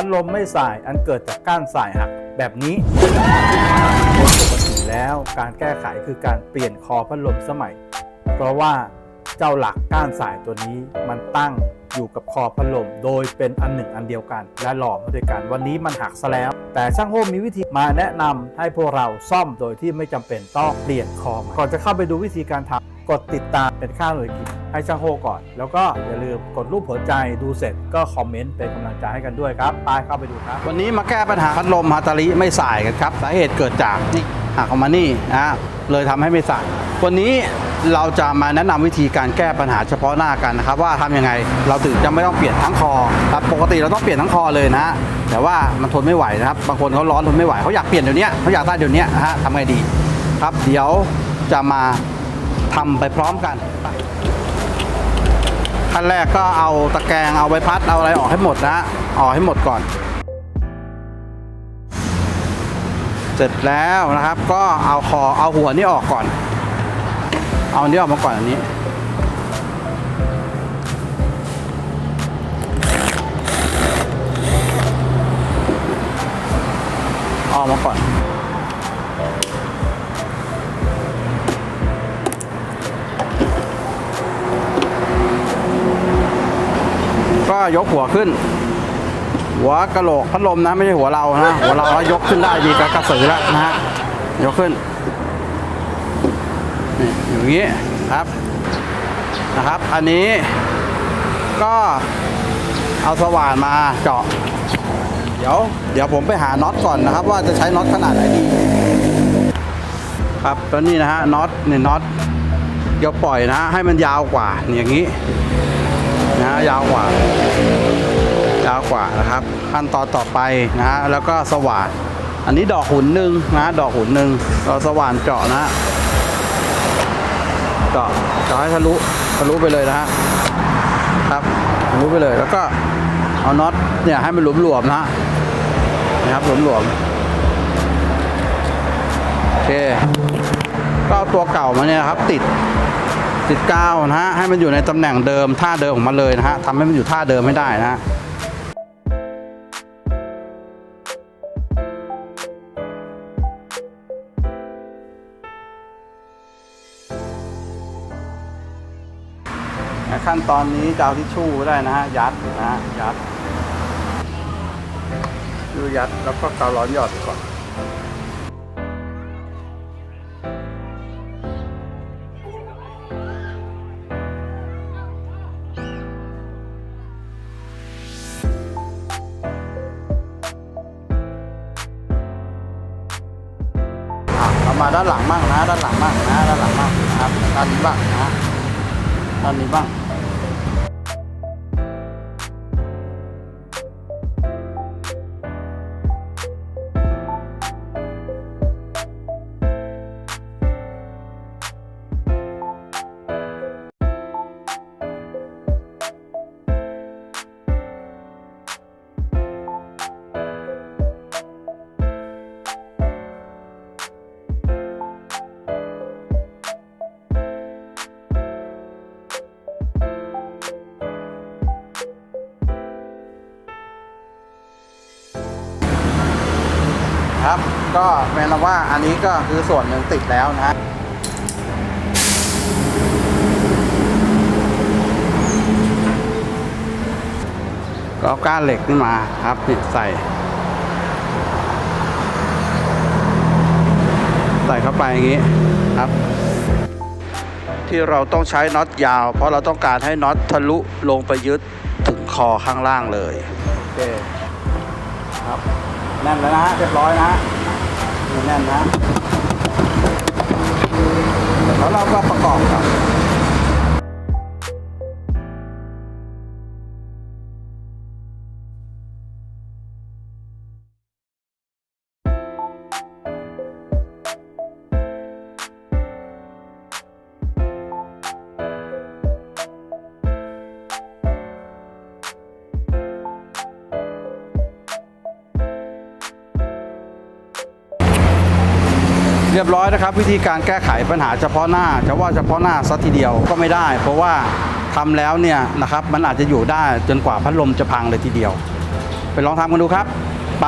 พัดลมไม่สายอันเกิดจากก้านสายหักแบบนี้ปกติแล้วการแก้ไขคือการเปลี่ยนคอพัดลมสมัย เพราะว่าเจ้าหลักก้านสายตัวนี้มันตั้งอยู่กับคอพัดลมโดยเป็นอันหนึ่งอันเดียวกัน และหล่อมาด้วยกันวันนี้มันหักซะแล้ว แต่ช่างโฮมมีวิธีมาแนะนำให้พวกเราซ่อมโดยที่ไม่จำเป็นต้องเปลี่ยนคอก่อนจะเข้าไปดูวิธีการทำ กดติดตามเป็นค่าหน่วยกิจให้ช่างโฮก่อน แล้วก็อย่าลืมกดรูปหัวใจดูเสร็จก็คอมเมนต์เป็นกำลังใจให้กันด้วยครับไปเข้าไปดูครับ วันนี้มาแก้ปัญหาพัดลมฮาตาริไม่สายกันครับสาเหตุเกิดจากนี่หักออกมานี่นะเลยทำให้ไม่สายวันนี้เราจะมาแนะนำวิธีการแก้ปัญหาเฉพาะหน้ากันนะครับ ว่าทำยังไงเราถึงจะไม่ต้องเปลี่ยนทั้งคอครับปกติเราต้องเปลี่ยนทั้งคอเลยนะฮะแต่ว่ามันทนไม่ไหวนะครับบางคนเขาร้อนทนไม่ไหวเขาอยากเปลี่ยนเดี๋ยวนี้เขาอยากได้เดี๋ยวนี้นะฮะทำไงดีครับ เดี๋ยวจะมา ทำไปพร้อมกันขั้นแรกก็เอาตะแกรงเอาใบพัดเอาอะไรออกให้หมดนะฮะออกให้หมดก่อน เสร็จแล้วนะครับก็เอาคอเอาหัวนี่ออกก่อน เอาอันนี้ออกมาก่อนอันนี้ออกมาก่อน ยกหัวขึ้น หัวกระโหลกพัดลมนะไม่ใช่หัวเรานะหัวเราแล้วยกขึ้นได้ดีกับกระสือแล้วนะฮะยกขึ้นนี่อย่างนี้ครับนะครับ อันนี้ก็เอาสว่านมาเจาะ เดี๋ยว เดี๋ยวผมไปหาน็อตก่อนนะครับ ว่าจะใช้น็อตขนาดไหนดี ครับตัวนี้นะฮะน็อตเนี่ยน็อตเดี๋ยวปล่อยนะ ให้มันยาวกว่านี่อย่างนี้ นะยาวกว่า ยาวกว่านะครับ ขั้นตอนต่อไปนะฮะแล้วก็สว่าน อันนี้ดอกหุ่นหนึ่งนะดอกหุ่นหนึ่งเราสว่านเจาะนะเจาะเจาะให้ทะลุทะลุไปเลยนะฮะครับทะลุไปเลยแล้วก็เอาน็อตเนี่ยให้มันหลวมๆนะฮะนะครับหลวมๆโอเคก็ตัวเก่ามาเนี่ยครับติด ติดกาวนะฮะให้มันอยู่ในตำแหน่งเดิมท่าเดิมของมันเลยนะฮะทำให้มันอยู่ท่าเดิมไม่ได้นะฮะขั้นตอนนี้จะเอาทิชชู่ได้นะฮะยัดนะฮะยัดดูยัดแล้วก็เการ้อนหยอดก่อน มาด้านหลังบ้างนะ ด้านหลังบ้างนะ ด้านหลังบ้างนะครับ ด้านนี้บ้างนะ ด้านนี้บ้าง ครับ ก็แปลว่าอันนี้ก็คือส่วนหนึ่งติดแล้วนะก็ก้านเหล็กขึ้นมาครับนี่ใส่ ใส่เข้าไปอย่างนี้ครับ ที่เราต้องใช้น็อตยาว เพราะเราต้องการให้น็อตทะลุลงไปยึดถึงคอข้างล่างเลย โอเคครับ น่นแล้วนะฮะเรียบร้อยนะฮะแน่นนะแล้วเราก็ประกอบครับ รียบร้อยนะครับ วิธีการแก้ไขปัญหาเฉพาะหน้าจะว่าเฉพาะหน้าสักทีเดียวก็ไม่ได้ เพราะว่าทำแล้วเนี่ยนะครับมันอาจจะอยู่ได้จนกว่าพัดลมจะพังเลยทีเดียว ไปลองทำกันดูครับ ไป